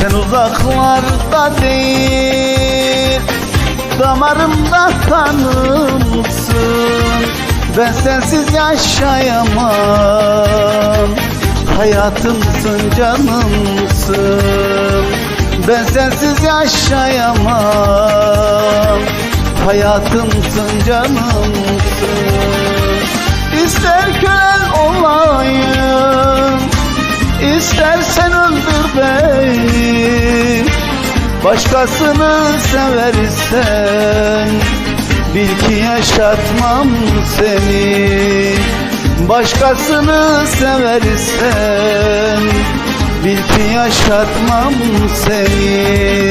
Sen uzaklarda değil Damarımda kanımsın Ben sensiz yaşayamam. Hayatımsın canımsın. Ben sensiz yaşayamam. Hayatımsın canımsın. İster kölen olayım İstersen öldür beni Başkasını seversen Bil ki yaşatmam seni. Başkasını seversen Bil ki yaşatmam seni